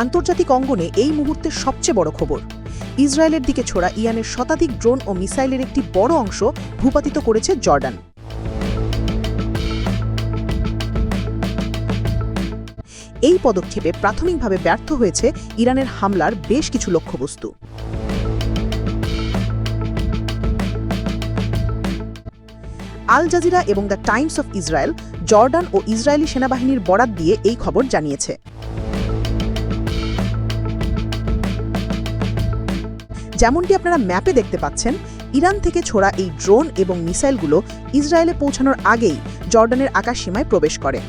আন্তর্জাতিক অঙ্গনে এই মুহূর্তের সবচেয়ে বড় খবর। ইসরায়েলের দিকে ছোড়া ইরানের শতাধিক ড্রোন ও মিসাইলের একটি বড় অংশ ভূপাতিত করেছে জর্ডান। এই পদক্ষেপে প্রাথমিকভাবে ব্যর্থ হয়েছে ইরানের হামলার বেশ কিছু লক্ষ্যবস্তু। আল জাজিরা এবং the Times of Israel, Jordan O Israeli সেনাবাহিনীর বরাত দিয়ে এই খবর জানিয়েছে। যেমনটি আপনারা ম্যাপে দেখতে পাচ্ছেন, ইরান থেকে ছোড়া এই ড্রোন এবং মিসাইলগুলো ইসরায়েলে পৌঁছানোর আগেই জর্ডানের আকাশসীমায় প্রবেশ করে।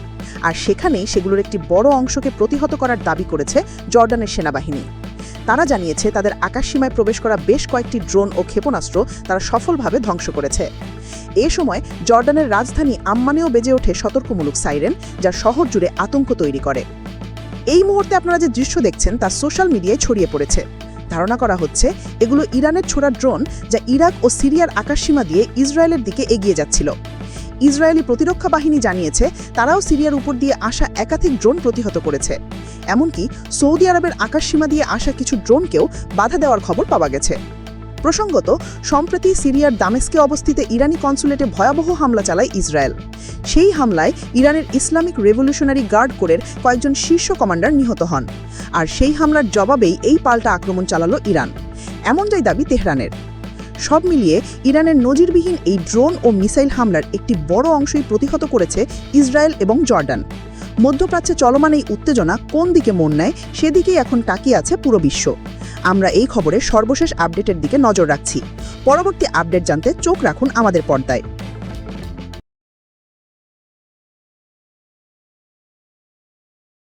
আর সেখানেই সেগুলোর একটি বড় অংশকে প্রতিহত করার দাবি করেছে জর্ডানের সেনাবাহিনী। তারা জানিয়েছে, তাদের আকাশসীমায় প্রবেশ করা বেশ কয়েকটি ড্রোন ও ক্ষেপণাস্ত্র তারা সফলভাবে ধ্বংস করেছে। এ সময় জর্ডানের রাজধানী আম্মানেও বেজে ওঠে সতর্কমূলক সাইরেন যা শহর জুড়ে আতঙ্ক তৈরি করে। এই মুহূর্তে আপনারা যে দৃশ্য দেখছেন তা সোশ্যাল মিডিয়ায় ছড়িয়ে পড়েছে। ধারণা করা হচ্ছে, এগুলো ইরানের ছোড়া ড্রোন যা ইরাক ও সিরিয়ার আকাশসীমা দিয়ে ইসরায়েলের দিকে এগিয়ে যাচ্ছিল। ইসরায়েলি প্রতিরক্ষা বাহিনী জানিয়েছে, তারাও সিরিয়ার উপর দিয়ে আসা একাধিক ড্রোন প্রতিহত করেছে। এমনকি সৌদি আরবের আকাশসীমা দিয়ে আসা কিছু ড্রোনকেও বাধা দেওয়ার খবর পাওয়া গেছে। প্রসঙ্গত, সম্প্রতি সিরিয়ার দামেস্কে অবস্থিত ইরানি কনসুলেটে ভয়াবহ হামলা চালায় ইসরায়েল। সেই হামলায় ইরানের ইসলামিক রেভলিউশনারি গার্ড কোরের কয়েকজন শীর্ষ কমান্ডার নিহত হন। আর সেই হামলার জবাবেই এই পাল্টা আক্রমণ চালালো ইরান। এমনটাই দাবি তেহরানের। সব মিলিয়ে ইরানের নজিরবিহীন এই ড্রোন ও মিসাইল হামলার একটি বড় অংশই প্রতিহত করেছে ইসরায়েল এবং জর্ডান। মধ্যপ্রাচ্যে চলমান এই উত্তেজনা কোন দিকে মন নেয়, সেদিকেই এখন তাকিয়ে আছে পুরো বিশ্ব। আমরা এই খবরের সর্বশেষ আপডেটের দিকে নজর রাখছি। পরবর্তী আপডেট জানতে চোখ রাখুন আমাদের পর্দায়।